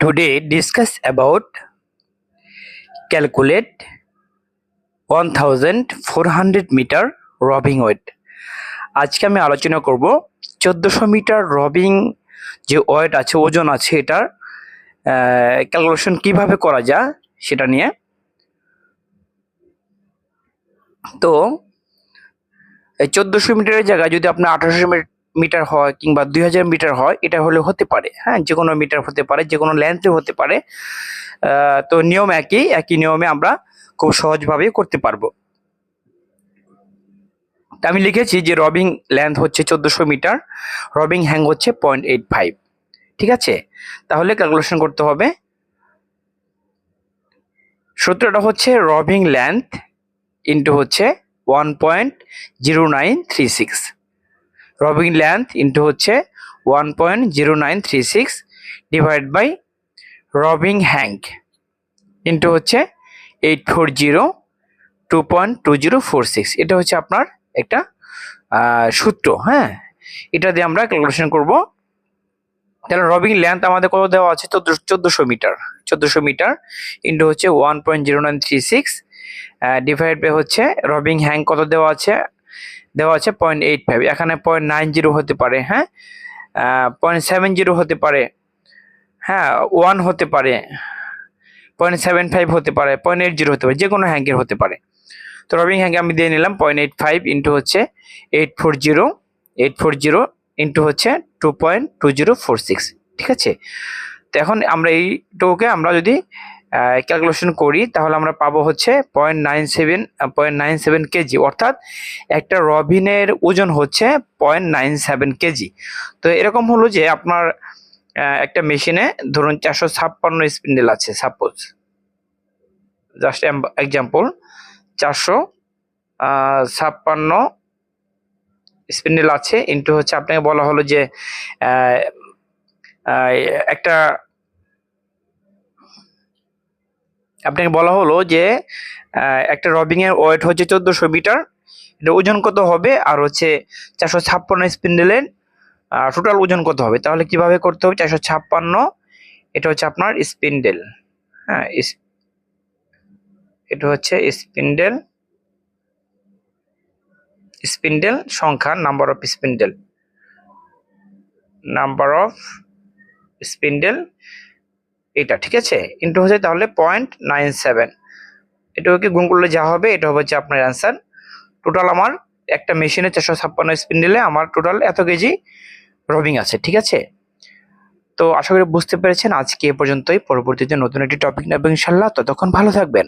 Today, discuss about calculate 1400 metre রবিং weight আজকে আমি আলোচনা করব চোদ্দোশো মিটার রবিং যে ওয়েট আছে, ওজন আছে এটার ক্যালকুলেশন কীভাবে করা যায় সেটা নিয়ে। তো চোদ্দোশো মিটারের জায়গায় যদি আপনার আঠারোশো মিটার হয় কিংবা দুই হাজার মিটার হয়, এটা হলে হতে পারে। হ্যাঁ যে কোনো মিটার হতে পারে যে কোনো লেন্থে হতে পারে। তো নিয়ম একই একই নিয়মে আমরা খুব সহজভাবে করতে পারব। তা আমি লিখেছি যে রবিং লেন্থ হচ্ছে চোদ্দোশো মিটার, রবিং হ্যাং হচ্ছে পয়েন্ট এইট ফাইভ ঠিক আছে? তাহলে ক্যালকুলেশন করতে হবে। সূত্রটা হচ্ছে রবিং লেন্থ ইন্টু হচ্ছে one point zero nine three six রবিং length into হচ্ছে one point zero nine three six divide by রবিং hank into হচ্ছে eight four zero two point two zero four six এটা হচ্ছে আপনার একটা সূত্র হ্যাঁ? এটা দিয়ে আমরা ক্যালকুলেশন করব। তাহলে রবিং লেন্থ আমাদের কত দেওয়া আছে? চোদ্দ, চোদ্দোশো মিটার চোদ্দোশো মিটার ইন্টু হচ্ছে one point zero nine three six divide by হচ্ছে রবিং হ্যাং কত দেওয়া আছে? দেওয়া আছে পয়েন্ট এইট ফাইভ এখানে পয়েন্ট নাইন জিরো হতে পারে হ্যাঁ? পয়েন্ট সেভেন জিরো হতে পারে হ্যাঁ ওয়ান হতে পারে পয়েন্ট সেভেন ফাইভ হতে পারে পয়েন্ট এইট জিরো হতে পারে যে কোনো হ্যাঙ্কের হতে পারে। তো রবিং হ্যাঙ্কে আমি দিয়ে নিলাম পয়েন্ট এইট ফাইভ ইন্টু হচ্ছে eight four zero eight four zero into হচ্ছে two point two zero four six ঠিক আছে? তো এখন আমরা এইটুকুকে আমরা যদি ক্যালকুলেশন করি, তাহলে আমরা পাবো হচ্ছে point nine seven point nine seven kg. অর্থাৎ একটা রবিনের ওজন হচ্ছে পয়েন্ট নাইন সেভেন কেজি। তো এরকম হলো যে আপনার একটা মেশিনে ধরুন চারশো ছাপ্পান্ন স্পিন্ডেল আছে সাপোজ জাস্ট এক্সাম্পল চারশো ছাপ্পান্ন স্পিন্ডেল আছে ইন্টু হচ্ছে আপনাকে বলা হলো যে একটা আপনাকে বলা হলো যে একটা রবিং এর ওয়েট হচ্ছে চোদ্দশো মিটার। এটা ওজন কত হবে? আর হচ্ছে চারশো ছাপ্পান্ন স্পিন্ডেলের টোটাল ওজন কত হবে? তাহলে কীভাবে করতে হবে? চারশো ছাপ্পান্ন, এটা হচ্ছে আপনার স্পিন্ডেল। হ্যাঁ এটা হচ্ছে স্পিন্ডেল স্পিন্ডেল সংখ্যা number of spindle number of spindle এটা, ঠিক আছে? ইন্টু হচ্ছে তাহলে পয়েন্ট নাইন সেভেন এটাকে গুণ করলে যা হবে? এটা হচ্ছে আপনার অ্যান্সার টোটাল আমার একটা মেশিনে চারশো ছাপ্পান্ন স্পিন স্পিন্ডেলে আমার টোটাল এত কেজি রবিং আছে, ঠিক আছে? তো আশা করি বুঝতে পেরেছেন। আজকে এ পর্যন্তই। পরবর্তীতে নতুন একটি টপিক নেবেন ইনশাল্লাহ। ততক্ষণ ভালো থাকবেন।